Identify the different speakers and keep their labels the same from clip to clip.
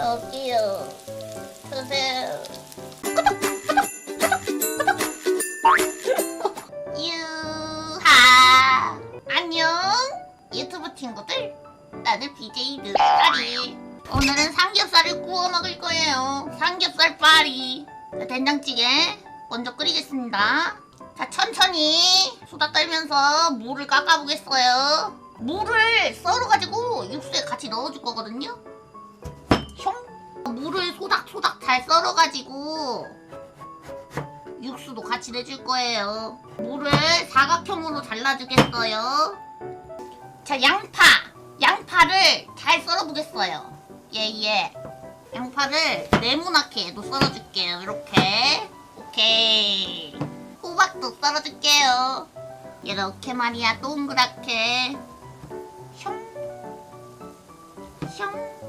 Speaker 1: 여기요. 드세요. 유하. 안녕. 유튜브 친구들. 나는 BJ 느파리. 오늘은 삼겹살을 구워 먹을 거예요. 삼겹살 파리. 자, 된장찌개 먼저 끓이겠습니다. 자, 천천히 수다 떨면서 물을 깎아보겠어요. 물을 썰어가지고 육수에 같이 넣어줄 거거든요. 잘 썰어가지고 육수도 같이 내줄 거예요. 물을 사각형으로 잘라주겠어요. 자, 양파. 양파를 잘 썰어보겠어요. 예, 예. 양파를 네모나게도 썰어줄게요. 이렇게. 오케이. 호박도 썰어줄게요. 이렇게 말이야. 동그랗게. 형. 형.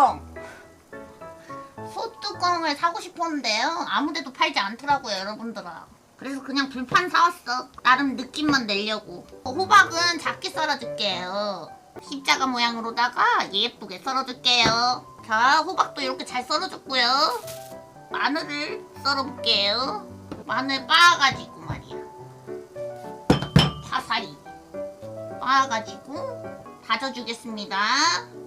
Speaker 1: 뚜껑. 소뚜껑을 사고 싶었는데요. 아무데도 팔지 않더라고요, 여러분들아. 그래서 그냥 불판 사왔어. 나름 느낌만 내려고. 어, 호박은 작게 썰어줄게요. 십자가 모양으로다가 예쁘게 썰어줄게요. 자, 호박도 이렇게 잘 썰어줬고요. 마늘을 썰어볼게요. 마늘 빻아가지고 말이야. 파사리 빻아가지고 다져주겠습니다.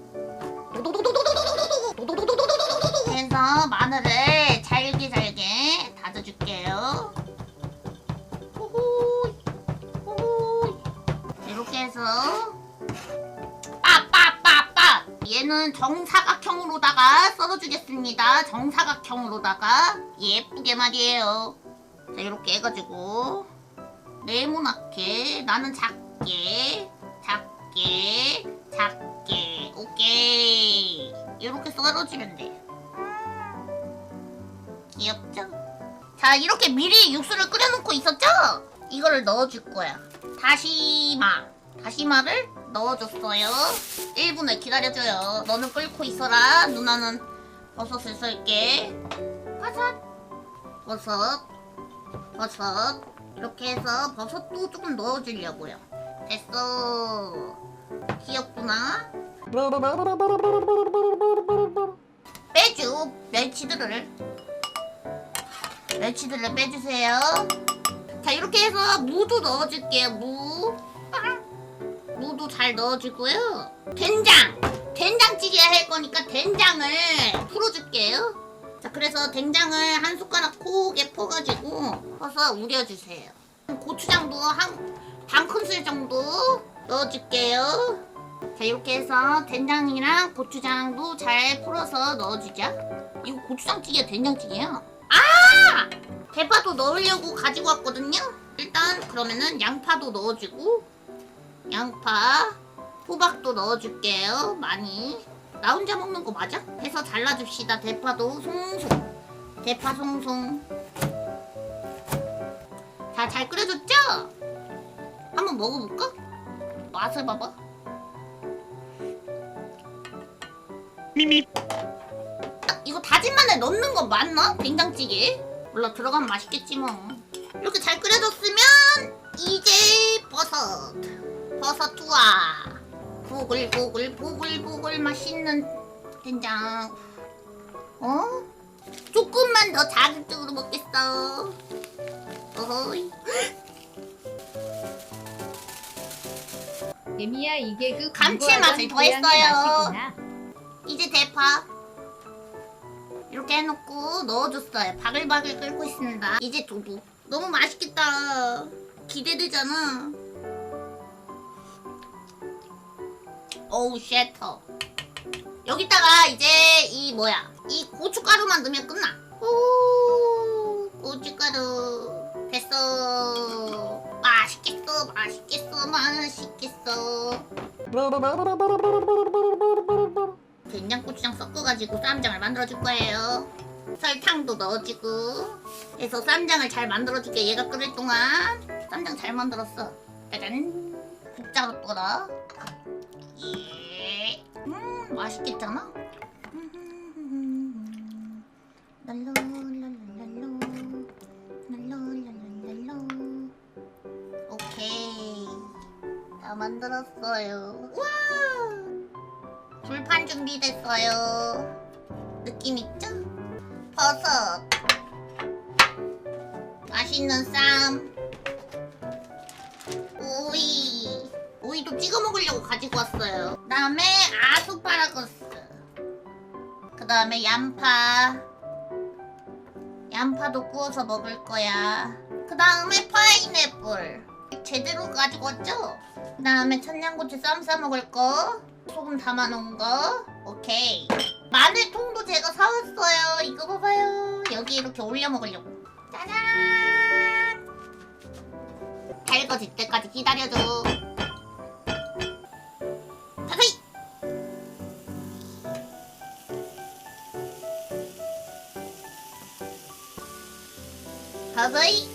Speaker 1: 그래서 마늘을 잘게 잘게 다져줄게요. 이렇게 해서 빠빠빠빠 얘는 정사각형으로다가 썰어주겠습니다. 정사각형으로다가 예쁘게 말이에요. 자 이렇게 해가지고 네모나게 나는 작게 작게 작게 오케이 이렇게 썰어주면 돼. 귀엽죠? 자 이렇게 미리 육수를 끓여놓고 있었죠? 이거를 넣어줄 거야. 다시마 다시마를 넣어줬어요. 1분을 기다려줘요. 너는 끓고 있어라. 누나는 버섯을 썰게. 버섯 버섯 버섯 이렇게 해서 버섯도 조금 넣어주려고요. 됐어. 귀엽구나. 빼줘 멸치들을 멸치들을 빼주세요. 자 이렇게 해서 무도 넣어줄게요. 무. 빵. 무도 잘 넣어주고요. 된장. 된장찌개 할 거니까 된장을 풀어줄게요. 자 그래서 된장을 한 숟가락 크게 퍼가지고 퍼서 우려주세요. 고추장도 한 반 큰술 정도 넣어줄게요. 자 이렇게 해서 된장이랑 고추장도 잘 풀어서 넣어주자. 이거 고추장찌개 된장찌개야. 아! 대파도 넣으려고 가지고 왔거든요. 일단 그러면은 양파도 넣어주고 양파, 호박도 넣어줄게요. 많이. 나 혼자 먹는 거 맞아? 해서 잘라줍시다. 대파도 송송. 대파 송송. 자, 잘 끓여줬죠? 한번 먹어볼까? 맛을 봐봐.
Speaker 2: 미미
Speaker 1: 아, 이거 다진 마늘 넣는 거 맞나? 된장찌개? 몰라 들어가면 맛있겠지 뭐. 이렇게 잘 끓여줬으면 이제 버섯. 버섯 투하. 보글보글 보글보글 맛있는 된장. 어? 조금만 더 자극적으로 먹겠어. 어허이.
Speaker 3: 예미야 이게 그
Speaker 1: 감칠맛을 더했어요. 이제 대파 이렇게 해놓고 넣어줬어요. 바글바글 끓고 있습니다. 이제 두부 너무 맛있겠다. 기대되잖아. 어우 쉐터. 여기다가 이제 이 뭐야 이 고춧가루만 넣으면 끝나. 오 고춧가루 됐어. 맛있겠어 맛있겠어 맛있겠어. 된장 고추장 섞어가지고 쌈장을 만들어줄 거예요. 설탕도 넣어주고 해서 쌈장을 잘 만들어줄게. 얘가 끓일 동안 쌈장 잘 만들었어. 짜잔. 국자로 떠라. 예. 음 맛있겠잖아. 만들었어요. 와! 불판 준비됐어요. 느낌 있죠? 버섯. 맛있는 쌈. 오이. 오이도 찍어 먹으려고 가지고 왔어요. 그 다음에 아스파라거스. 그 다음에 양파. 양파도 구워서 먹을 거야. 그 다음에 파인애플. 제대로 가지고 왔죠? 그 다음에 천냥고추 쌈 싸 먹을 거. 소금 담아 놓은 거. 오케이. 마늘통도 제가 사왔어요. 이거 봐봐요. 여기 이렇게 올려 먹으려고. 짜잔! 달궈질 때까지 기다려줘. 자세히! 자세히!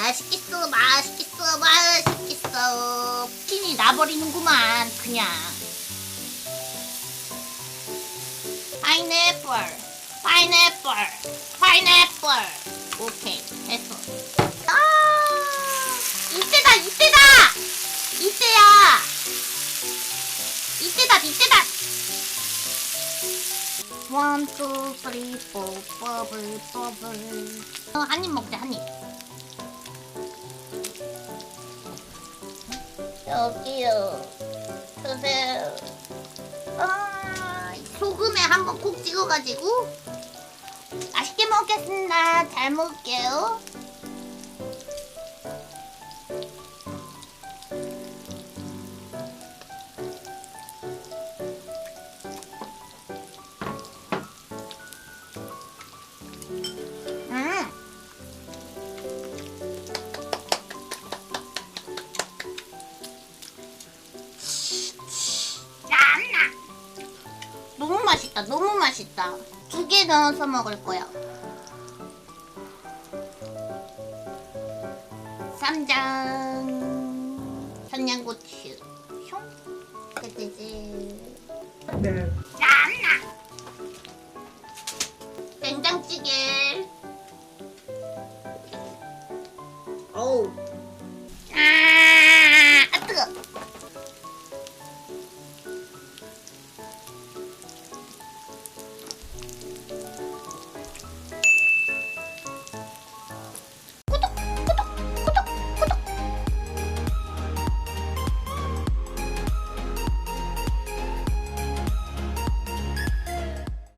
Speaker 1: 맛있겠어, 맛있겠어, 맛있겠어. 신이 나버리는구만, 그냥. 파인애플, 파인애플, 파인애플. 오케이, 됐어. 아, 이때다, 이때다! 이때야! 이때다, 이때다! 원, 투, 쓰리, 포, 버블, 버블. 어, 한입 먹자, 한 입. 여기요. 드세요. 아, 소금에 한번 콕 찍어가지고 맛있게 먹겠습니다. 잘 먹을게요. 맛있다. 너무 맛있다. 두 개 넣어서 먹을 거야. 쌈장, 청양고추, 숑, 그지지.
Speaker 2: 네.